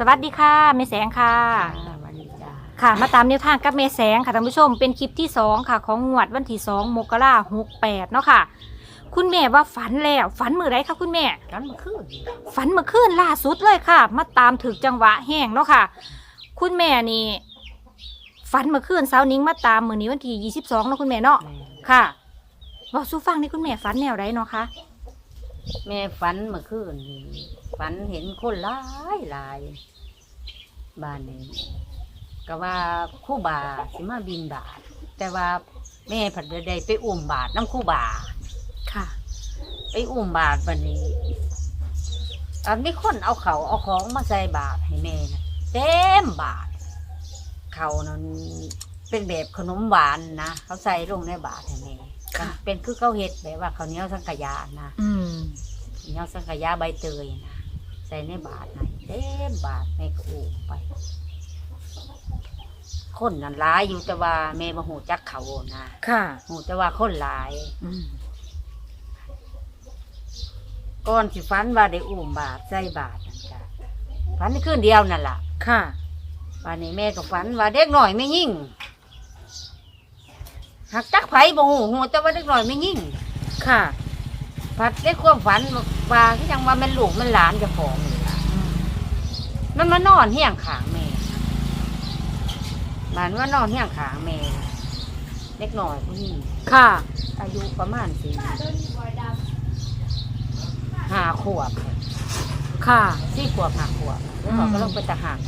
สวัสดีค่ะเมแสงค่ะจ้าวันนี้จ้าค่ะ มาตามแนวทางกับเมแสงค่ะท่านผู้ชมเป็นคลิปที่สองค่ะ ของงวดวันที่สองมกราหกแปดเนาะค่ะ คุณแม่ว่าฝันแล้วฝันมือไรคะคุณแม่ กันมาคืนฝันเมื่อคืนล่าสุดเลยค่ะ มาตามถึกจังหวะแห้งเนาะค่ะ คุณแม่นี่ฝันเมื่อคืนเสาร์นิ้งมาตามมือนี้วันที่ยี่สิบสองเนาะคุณแม่เนาะ แม่ค่ะบอกสู้ฟังนี่คุณแม่ฝันแนวไรเนาะคะ แม่ฝันเมื่อคืนนี่ฝันเห็นคนหลายหลายบ้านนี้ก็ว่าครู่บาสิมาบินบาท แต่ว่าแม่ผัดใดไปอุ้มบาทน้ำครู่บาค่ะ ไปอุ้มบาทวันนี้อันมีคนเอาเขาเอาของมาใส่บาทให้แม่นะเต็มบาทเขานั้นเป็นแบบขนมหวานนะเขาใส่ลงในบาทให้แม่ ค่ะ เป็นคือเขาเห็ดแบบว่าเขาวเหนี้ยวสังขยานะอืมเหนียวสังขยาใบเตยนะใส่ในบาทให้เต็มบาทแม่ก็อุ้มไป คนนั้นร้ายอยู่แต่ว่าแม่มาหูจักเขานะค่ะหูแต่ว่าคนหลาย อืมก่อนสิฟันว่าได้อุ้มบาทใส่บาทนั่นจ้ะฟันในคืนเดียวนั่นล่ะค่ะ วันนี้แม่ก็ฝันว่าเด็กหน่อยไม่ยิ่ง หักจักไผบ่หูหูแต่ว่าเด็กหน่อยไม่ยิ่งค่ะพัดได้ความฝันว่าที่ยังว่ามันลูกมันหลานเจะของนี่ล่ะมันมานอนเฮี้ยงขางแม่มันว่านอนเฮี้ยงขางแม่เด็กหน่อยผู้หญิงค่ะ อายุประมาณสี่ห้าขวบค่ะสี่ขวบห้าขวบแล้วเขาก็ลงไปตะหาก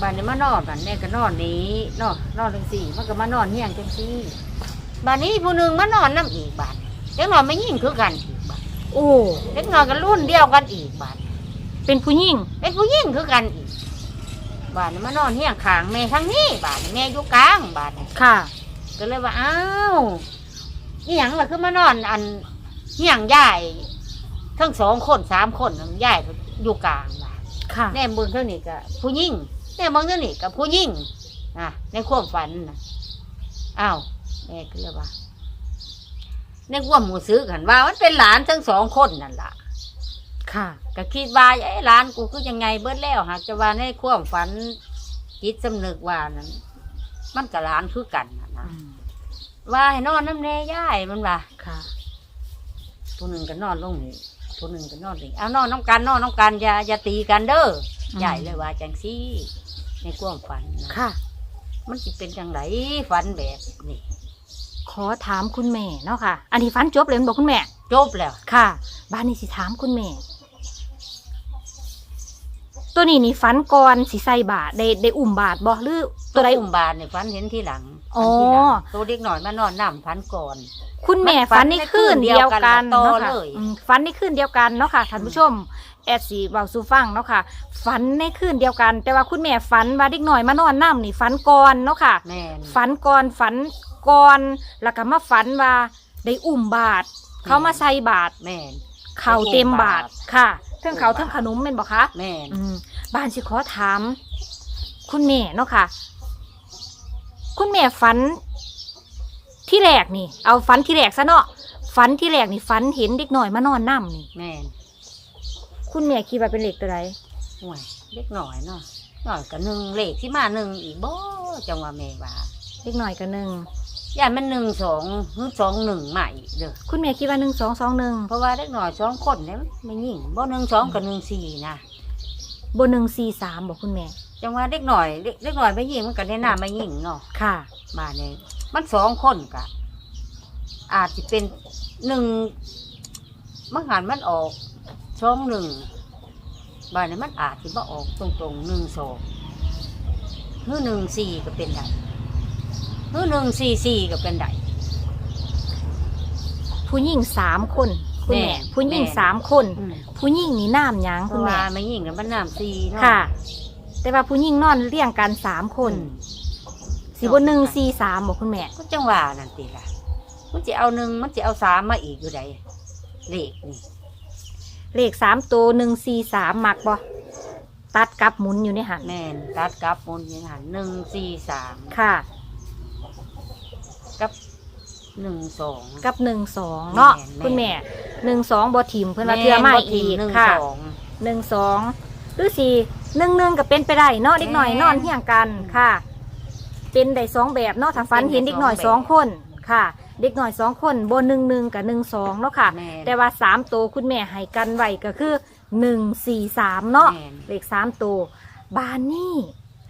บ้านนี้มานอนบ้านแม่ก็นอนนี้นอนนอนจังสี่ มันก็มานอนเฮี้ยงจังสี่บ้านนี้ผู้หนึ่งมานอนน้ำอีกบ้านเด็กหน่อยไม่ยิ่งคือกันอีกบ้านโอ้เด็กหน่อยก็รุ่นเดียวกันอีกบ้านเป็นผู้หญิงเป็นผู้หญิงคือกันอีกบ้านนี้มานอนเฮี้ยงขางแม่ทั้งนี้บ้านนี้แม่อยู่กลางบ้านนี้ค่ะ ก็เลยว่าอ้าวนี่หยังล่ะคือมานอนอันเฮี้ยงยายทั้งสองคนสามคนนั่นยายอยู่กลางบ้านค่ะแน่เมืองเท่านี้ก็ผู้หญิง แน่เมืองเท่านี้ก็ผู้หญิงนะในความฝันนะอ้าวแม่ก็เลยว่าในความหมูซื้อกันว่า มันเป็นหลานทั้งสองคนนั่นล่ะ ค่ะ ก็คิดว่าไอ้ยหลานกูคือยังไงเบิดแล้วหากจะว่าในความฝันจิตสำนึกว่านั้นมันกับหลานคือกันนะนะว่าให้นอนน้ำแน่ย่ายมันว่าค่ะผู้หนึ่งก็นอนลงนี่ผู้หนึ่งก็นอนนี่เอานอนน้ำกันนอนน้ำกันอย่าอย่าตีกันเด้ออืม ใหญ่เลยว่าจังซี่ ในความฝันนะค่ะ มันจะเป็นจังไรฝันแบบนี่ขอถามคุณแม่เนาะค่ะ อันนี้ฟันจบเลยแม่นบอกคุณแม่ จบแล้ว ค่ะ บ้านนี้สิถามคุณแม่ ตัวนี้นี่ฟันก่อนสิใส่บาทได้ได้อุ่มบาทบ่หรือตัตัววใดใดอุ้มบาทเนี่ยฝันเห็นทีหลังอ๋อฝันทีหลังตัวเด็กหน่อยมานอนน้ำฝันก่อน คุณแม่มันฝัฟันนในในคืนเดียวกันคืนเดียวกันเนาะต่อค่ะเลยอืมฟันในคืนเดียวกันเนาะค่ะท่านผู้ชมแอดสีเบาสูฟังเนาะค่ะฝันในคืนเดียวกัน แต่ว่าคุณแม่ฝันว่าเด็กหน่อยมานอนน้ำนี่ฝันก่อนเนาะค่ะ แม่น ฝันก่อนฝันก่อนแล้วก็มาฝันว่าได้อุ่มบาท เขามาใส่บาทแม่น เข่าเต็มบาทได้อุ่มบาทค่ะเทั้งเขาเทั้งขนมเป็นบอกคะแม่น อืมบ้านสิขอถาม คุณแม่เนาะค่ะ คุณแม่ฝันที่แรกนี่ เอาฝันที่แรกซะเนาะฝันที่แรกนี่ฝันเห็นเด็กหน่อยมานอนน้ำนี่ แม่น คุณแม่คิดว่าเป็นเหล็กตัวใดห่วยเล็กหน่อยเนาะหน่อยก็หนึ่งเลขที่มาหนึ่งอีกบ่จังว่าแม่ว่าเด็กหน่อยกันหนึ่งย่ามันหนึ่งสองหรือสองหนึ่งใหม่เด้อคุณแม่คิดว่าหนึ่งสองสองหนึ่งเพราะว่าเล็กหน่อยสองคนเนี่ยไม่ยิ่งบ่หนึ่งสองกับหนึ่งสี่นะบนหนึ่งสี่สามบอกคุณแม่จังว่าเล็กหน่อยเล็กเล็กหน่อยไม่ยิ่งมันก็แนะนำไม่ยิ่งเนาะค่ะ มาเนี่ยมันสองคนกะอาจจะเป็นหนึ่งมันหันมันออก สองหนึ่งบานนี้มันอาจจะมาออกตรงๆหนึ่งสองหรือหนึ่งสี่ก็เป็นได้หรือหนึ่งสี่สี่ก็เป็นได้ผู้หญิงสามคนคุณแม่แม่ผู้หญิงแม่สามคน อืมผู้หญิงนี่น้ำหยังเพคุณราะแม่ว่าไม่ยิ่งแล้วมันน้ำสี่เนาะค่ะ แต่ว่าผู้หญิงนอนเรียงกันสามคนอืมสีบนหนึ่งสี่สามบอกคุณแม่ ก็จังหวะนั่นตีละมันจะเอาหนึ่งมันจะเอาสามมาอีกอยู่ใดเลขนี่ เลขสามตัวหนึ่งสี่สามมักบ่ตัดกับหมุนอยู่ในหันแม่นตัดกับมูลยังหันหนึ่งสี่สามค่ะกับหนึ่งสอง กับหนึ่งสองเนาะแม่น คุณแม่หนึ่งสองบอทิมเพื่อนว่าแม่นเทือมาบ่ถิ่อีมกหนึ่งค่ะสองหนึ่งสองหรือสี่หนึ่งหนึ่งก็เป็นไปได้เนาะเด็กหน่อยนอนเที่ยงกันค่ะ เป็นได้สองแบบเนาะถ้าฝันเห็นเด็กหน่อยสองคนค่ะ เด็กหน่อยสองคนบนหนึ่งหนึ่งกับหนึ่งสองเนาะค่ะ แม่น แต่ว่าสามตัวคุณแม่ให้กันไว้ก็คือหนึ่งสี่สามเนาะแม่นเลขสามตัวบานนี่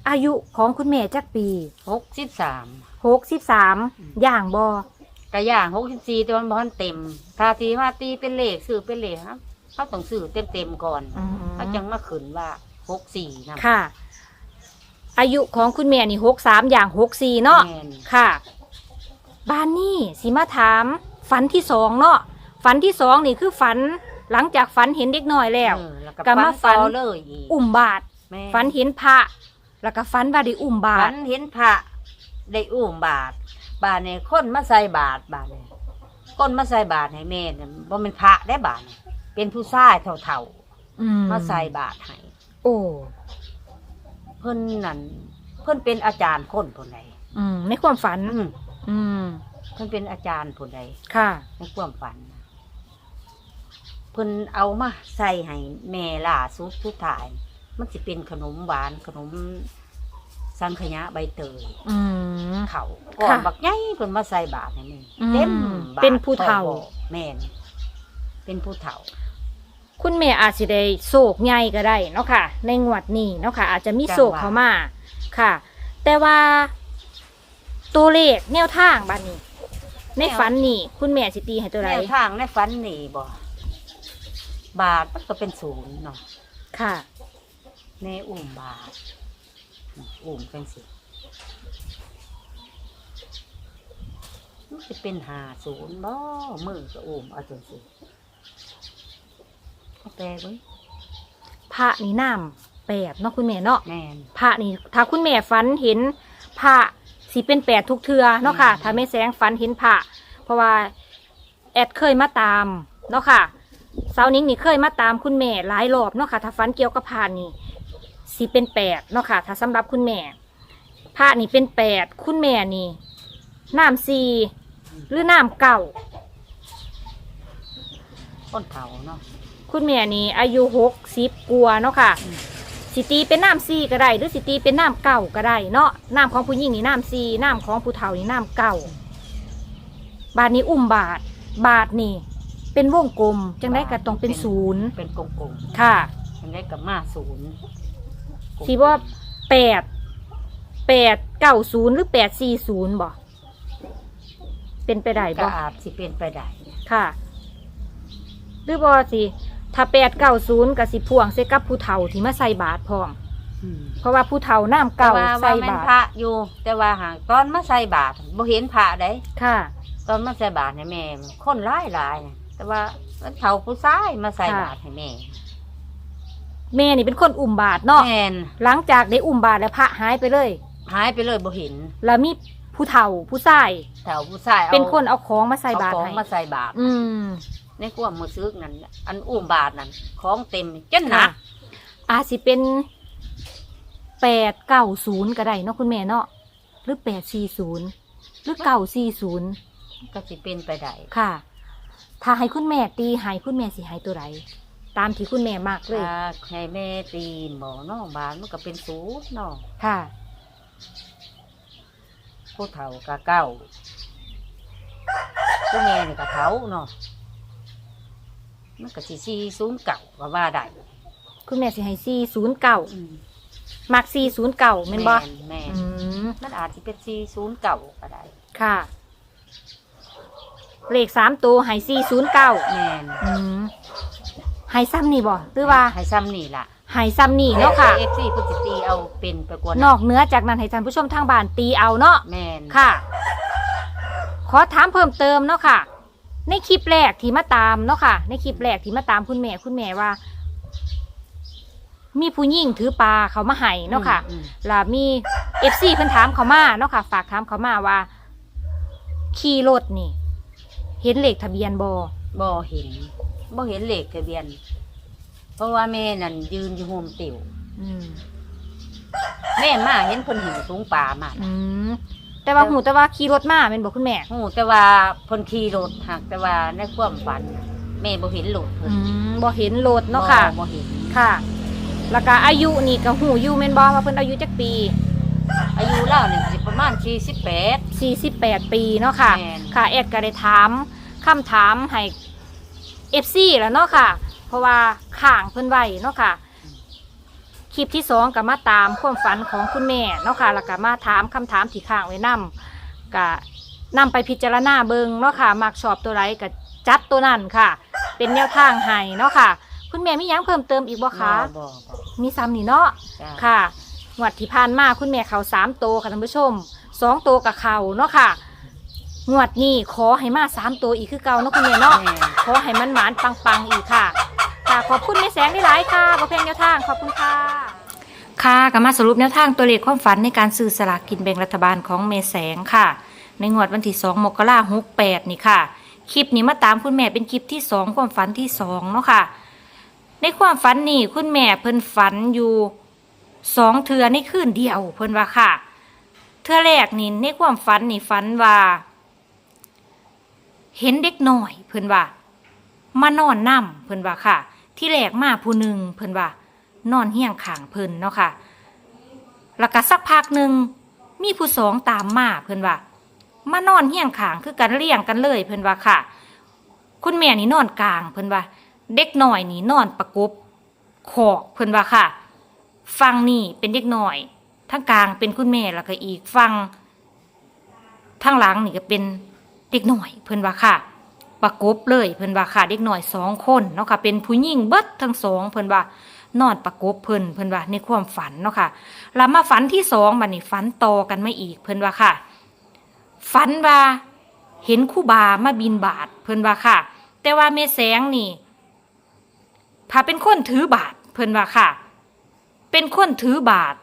อายุของคุณแม่จักปีหกสิบสามหกสิบสามอย่างบอกระย่างหกสิบสี่ตัวมันบอลเต็มถ้าตีว่าตีเป็นเลขซื้อเป็นเลขครับเขาต้องซื้อเต็มเต็มๆก่อนอืมเขาจังมาขืนว่าหกสี่นะค่ะ อายุของคุณแม่นี่หกสามอย่างหกสี่เนาะ แม่นค่ะ บ้านนี่สีมาถาม ฝันที่สองเนาะฝันที่สองนี่คือฝันหลังจากฝันเห็นเด็กน้อยแล้ว เออแล้วก็มาฝัน ต่อเลยอีกอุ้มบาทแม่ฝันเห็นพระแล้วก็ฝันว่าได้อุ้มบาฝัทนเห็นพระได้อุ้มบาท บาทเนี่ยคนมาใส่บาทบาทเนี่ยคนมาใส่บาทให้แม่เนี่ยบ่เป็นพระได้บาทเนี่ยเป็นผู้ชายเท่าอืๆมาใส่บาทให้โอ้เพิ่นนั่นเพิ่นเป็นอาจารย์คนผู้ใดอืมในความฝันอืม อืมเพิ่นเป็นอาจารย์ผู้ใดค่ะ ในความฝันน่ะเพิ่นเอามาใส่ให้แม่ล่าสุดทุดท้าย มันสิเป็นขนมหวานขนมสังขยะใบเตยอืม เขาก่อนค่ะบักใหญ่เพิ่นมาใส่บาตรให้แม่อืมเต็มบาตรเป็นผู้เฒ่าพ่อบอกแม่นเป็นผู้เฒ่า คุณแม่อาจจะได้โศกใหญ่ก็ได้เนาะค่ะ ในงวดนี้เนาะค่ะ อาจจะมีโศกเข้ามาค่ะ แต่ว่า ตัวเลขแนวทางบ้านนี้ ในฝันนี่ คุณแม่สิตีให้ตัวไรแนวทางในฝันนี่บ่บาทมันก็เป็นศูนย์เนาะค่ะแม่อุ้มบาทอุ้มเป็นสิมันจะเป็นหาศูนย์บ่มือก็อุ้มเอาจนสิเอาแปลไว้พระนี่น้ำแปดเนาะคุณแม่เนาะแม่นพระนี่ ถ้าคุณแม่ฝันเห็นพระ สิเป็นแปดทุกเทือเนาะค่ะอืมถ้าแม่แสงฝันเห็นพระเพราะว่าแอดเคยมาตามเนาะค่ะเสาวนิ้งนี่เคยมาตามคุณแม่หลายรอบเนาะค่ะถ้าฝันเกี่ยวกับพระนี่สิเป็นแปดเนาะค่ะถ้าสำหรับคุณแม่พระนี่เป็นแปดคุณแม่นี่น้ำซีหรือน้ำเก่าคนเฒ่าเนาะคุณแม่นี่อายุหกสิบกว่าเนาะค่ะอืม สิตีเป็นน้ำซีก็ได้หรือสิตีเป็นน้ำเก่าก็ได้เนาะน้ำของผู้หญิงนี่น้ำซีน้ำของผู้เฒ่านี่น้ำเก่า บาทนี้อุ้มบาท บาทนี่ เป็นวงกลมจังได้ก็ต้องเป็นศูนย์เป็นกลมค่ะๆยังได้กับมาศูนย์สิว่าแปดแปดเก้าศูนย์หรือแปดสี่ศูนย์บ่เป็นไปได้ก็บ่อาจสิเป็นไปได้ค่ะ หรือบ่สิ ถ้าแปดเก้าศูนย์กับสิพ่วงใส่กับผู้เฒ่าที่มาใส่บาทพร้อม เพราะว่าผู้เฒ่าน้ำแต่เก่าว่าใส่ว่าแม่นบาทพระอยู่ แต่ว่าหางตอนมาใส่บาตรบ่เห็นพระได้ค่ะ ตอนมาใส่บาตรให้แม่ คนหลายหลายๆน่ะแต่ว่ามันเฒ่าผู้ชายมาใส่ค่ะ บาตรให้แม่แม่นี่เป็นคนอุ้มบาทเนาะแม่นหลังจากได้อุ้มบาทแล้วพระหายไปเลย หายไปเลยบ่เห็นแล้วมีผู้เฒ่าผู้ชายเฒ่าผู้ชายอาเป็นคนเอาของมาใส่บาทเอของให้มาใส่บาตรอืม ในความมือซึกนั่นอันอุ้มบาทนั่นของเต็มจนหนัค่ะกอาจสิเป็นแปดเก้าศูนย์ก็ได้เนาะคุณแม่เนาะหรือแปดสี่ศูนย์หรือเก้าสี่ศูนย์ก็สิเป็นไปได้ค่ะ ถ้าให้คุณแม่ตีใหายคุณแม่สิใหายตัวไหนตามที่คุณแม่มากเลยถ้าให้แม่ตีหมอน้องบานมันก็เป็นศูนย์เนาะค่ะผู้เฒ่ากะเก้าผู้แม่นี่กะเฒ่าเนาะ มันก็สิซีศูนย์เก่าก็ว่าได้คุณแม่สิให้สี่ศูนย์เก้ามักสี่ศูนย์เก้าเม่นบ่แม่นอืมมันอาจจะเป็นซีศูนย์เก่าก็ได้ค่ะ เลขสามตัวให้สี่ศูนย์เก้าแม่นอืมให้ซ้ำนี่บ่หรือว่าให้ซ้ำนี่ล่ะให้ซ้ำนี่เนาะค่ะ เอฟซีพุทธิตีเอาเป็นไปกว่านนอกเหนือจากนั้นให้ท่านผู้ชมทางบ้านตีเอาเนาะแม่นค่ะ ขอถามเพิ่มเติมเนาะค่ะ ในคลิปแรกที่มาตามเนาะค่ะ ในคลิปแรกที่มาตามคุณแม่คุณแม่ว่า มีผู้หญิงถือปลาเขามาให้เนาะค่ะอืมแล้วมีเอฟซีเพิ่นถามเขามาเนาะค่ะ ฝากถามเขามาว่า ขี่รถนี่ เห็นเลขทะเบียนบอบ่เห็นบ่เห็นเลขทะเบียน เพราะว่าแม่นั่นยืนอยู่โฮมติวอืมแม่มาเห็นคนหิวสูงป่ามาอืม แต่ว่าหูแต่ว่าขี่รถมาเป็นบอกคุณแม่โอ้แต่ว่าเพิ่นขี่รถหักแต่ว่าในความฝันน่ะแม่บ่เห็นรถเพิ่อืนมบ่เห็นรถเนาะค่ะ บ่บ่เห็น ค่ะ แล้วก็อายุนี่ก็หูอยู่แม่นบ่ว่าเพิ่นอายุจักปี อายุเล่าเนี่ยสิประมาณสี่สิบแปด48 ปีเนาะค่ะ แม่น ค่ะแอดก็ได้ถามคำถามให้ FC แล้วเนาะค่ะ เพราะว่าข้างเพิ่นไว้เนาะค่ะค ลิปที่สองก็มาตามความฝันของคุณแม่เนาะค่ะแล้วก็มาถามคำถามที่ข้างไว้นํก็นำไปพิจารณาเบิงเนาะค่ะมักชอบตัวไรก็จัดตัวนั้นค่ะ เป็นแนวทางให้เนาะค่ะ คุณแม่มีหยังเพิ่มเติมอีกบ่คะบ่บ่มีซ้ำนี่เนาะ จ้ะค่ะงวดที่ผ่านมาคุณแม่เขาสามโตวค่ะท่านผู้ชมสองโตวกับเขาเนาะค่ะงวดนี้ขอให้มาสามตัวอีกคือเก่าเนาะคุณแม่เนาะแม่นขอให้มันหมานปังๆอีกค่ะค่ะขอบคุณแม่แสงได้หลายๆค่ะประเพณแนวทางขอบคุณค่ะ ค่ะก็มาสรุปแนวทางตัวเลขความฝันในการซื้อสลากกินแบ่งรัฐบาลของเมแสงค่ะ ในงวดวันที่ 2 มกราคม68 นี่ค่ะ คลิปนี้มาตามคุณแม่เป็นคลิปที่ 2 ความฝันที่ 2 เนาะค่ะ ในความฝันนี่คุณแม่เพิ่นฝันอยู่สองเทือในคืนเดียวเพิ่นว่าค่ะ เทือแรกนี่ในความฝันนี่ฝันว่า เห็นเด็กน้อยเพิ่นว่า มานอนนํเพิ่นว่าค่ะ ที่แรกมาผู้หนึ่งเพิ่นว่า นอนเฮี้ยงข้างเพิ่นเนาะค่ะแล้วก็สักพักหนึ่งมีผู้สองตามมาเพิ่นว่ามานอนเฮี้ยงข้างคือกันเลี้ยงกันเลยเพิ่นว่าค่ะ คุณแม่นี่นอนกลางเพิ่นว่า เด็กหน้อยนี่นอนประกบขอกเพิ่นว่าค่ะ ฟังนี่เป็นเด็กหน้อยทั้งกลางเป็นคุณแม่แล้วก็อีกฟังทั้งหลังนี่ก็เป็นเด็กหน้อยเพิ่นว่าค่ะ ประกบเลยเพิ่นว่าค่ะ เด็กหน้อยสองคนเนาะค่ะเป็นผู้หญิงเบิดทั้งสองเพิ่นว่า นอนประกบเพิ่นเพิ่นว่าในความฝันเนาะค่ะแล้วมาฝันที่สองบัดนี้ฝันต่อกันมาอีกเพิ่นว่าค่ะ ฝันว่าเห็นคู่บามาบินบาทเพิ่นว่าค่ะ แต่ว่าเมแสงนี่พาเป็นคนถือบาทเพิ่นว่าค่ะ เป็นคนถือบาท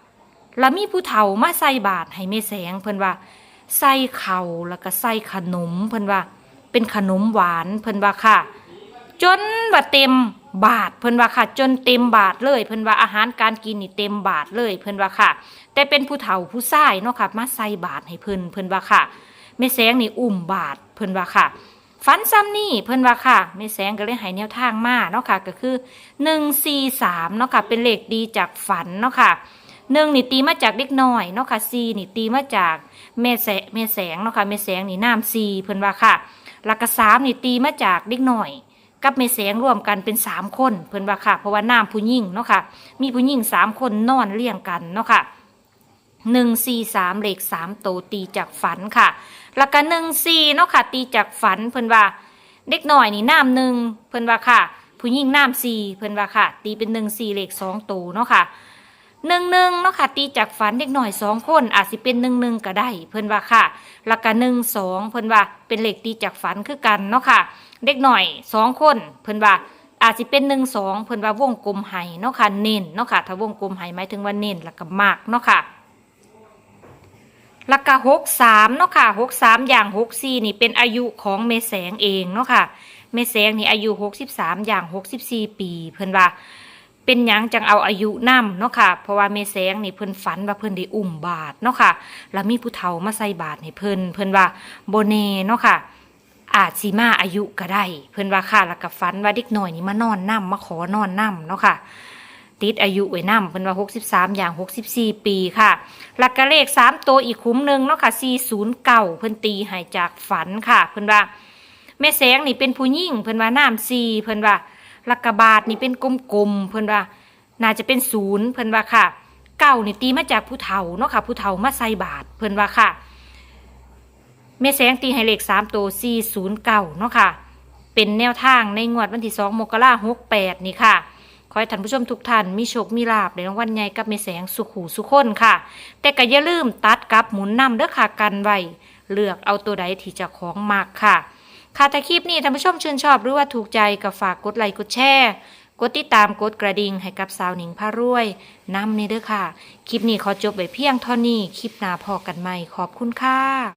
แล้วมีผู้เฒ่ามาใส่บาทให้เมแสงเพิ่นว่าใส่เข่าแล้วก็ใส่ขนมเพิ่นว่า เป็นขนมหวานเพิ่นว่าค่ะ จนว่าเต็ม บาทเพิ่นว่าค่ะ จนเต็มบาทเลย เพิ่นว่าอาหารการกินนี่เต็มบาทเลย เพิ่นว่าค่ะ แต่เป็นผู้เฒ่าผู้ชายเนาะค่ะมาใส่บาทให้เพิ่นเพิ่นว่าค่ะแม่แสงนี่อุ้มบาทเพิ่นว่าค่ะฝันซ้ำนี่เพิ่นว่าค่ะแม่แสงก็เลยให้แนวทางมาเนาะค่ะก็คือหนึ่งสี่สามเนาะค่ะเป็นเลขดีจากฝันเนาะค่ะหนึ่งนี่ตีมาจากเด็กน้อยเนาะค่ะสี่นี่ตีมาจากแม่แสแม่แสงเนาะค่ะแม่แสงนี่น้ำสี่เพิ่นว่าค่ะหลักกสามนี่ตีมาจากเด็กน่อย กับเมแสงร่วมกันเป็นสามคนเพิ่นว่าค่ะ เพราะว่าน้ำผู้หญิงเนาะค่ะ มีผู้หญิงสามคนนอนเรียงกันเนาะค่ะหนึ่งสี่สามเลขสามโตตีจากฝันค่ะ แล้วก็หนึ่งสี่เนาะค่ะ ตีจากฝันเพิ่นว่า เด็กหน่อยนี่น้ำหนึ่งเพิ่นว่าค่ะ ผู้หญิงน้ำสี่เพิ่นว่าค่ะ ตีเป็นหนึ่งสี่เลขสองโตเนาะค่ะหนึ่งหนึ่งเนาะค่ะตีจากฝันเด็กหน่อยสองคนอาจสิเป็นหนึ่งหนึ่งก็ได้ เพิ่นว่าค่ะ แล้วก็หนึ่งสองเพิ่นว่าเป็นเลขตีจากฝันคือกันเนาะค่ะ เด็กหน่อยสองคนเพิ่นว่าอาจสิเป็นหนึ่งสองเพิ่นว่าวงกลมไห้เนาะค่ะเน้นเนาะค่ะถ้าวงกลมไห้หมายถึงว่าเน้นแล้วก็มากเนาะค่ะแล้วก็หกสามเนาะค่ะหกสามอย่างหกสี่นี่เป็นอายุของเมแสงเองเนาะค่ะเมแสงนี่อายุหกสิบสามอย่างหกสิบสี่ปี เพิ่นว่า เป็นยังจังเอาอายุนำเนาะค่ะเพราะว่าเมแสงนี่เพิ่นฝันว่าเพิ่นได้อุ้มบาทเนาะค่ะแล้วมีผู้เฒ่ามาใส่บาทให้เพิ่นเพิ่นว่าโบเนเนาะค่ะ อาจสิมาอายุก็ได้ เพิ่อนว่าค่ะแล้วก็ฝันว่าเด็กน้อยนี่มานอนนํมาขอนอนนํเนาะค่ะ ติดอายุไว้นํเพิ่อนว่า 63 อย่าง 64 ปีค่ะแล้วก็เลข 3 ตัวอีกคุ้มหนึงเนาะค่ะ409เพิ่อนตีให้จากฝันค่ะ เพิ่อนว่า แม่แสงนี่เป็นผู้หญิงเพิ่อนว่าน้ำซีเพิ่อนว่าหลักกะบาทนี่เป็นกลมๆเพิ่อนว่า น่าจะเป็นศูนย์เพิ่อนว่าค่ะเก้านี่ตีมาจากผู้เฒ่าเนาะค่ะผู้เฒ่ามาใส่บาทเพิ่อนว่าค่ะ แม่แสงตีให้เลขสามตัวสี่ศูนย์เก้าเนาะค่ะ เป็นแนวทางในงวดวันที่สองมกราหกแปดนี่ค่ะ ขอให้ท่านผู้ชมทุกท่านมีโชค มีลาบในรางวัลใหญ่กับแม่แสงสุขหูสุขคนค่ะ แต่ก็อย่าลืมตัดกับหมุนนำเด้อค่ะกันไว้เลือกเอาตัวใดที่จะของมากค่ะ ค่ะถ้าคลิปนี้ท่านผู้ชมชื่นชอบหรือว่าถูกใจก็ฝากกดไลค์กดแชร์กดติดตามกดกระดิ่งให้กับสาวหนิงพารวยนำนี่เด้อค่ะ คลิปนี้ขอจบไว้เพียงเท่านี้ คลิปหน้าพอกันใหม่ขอบคุณค่ะ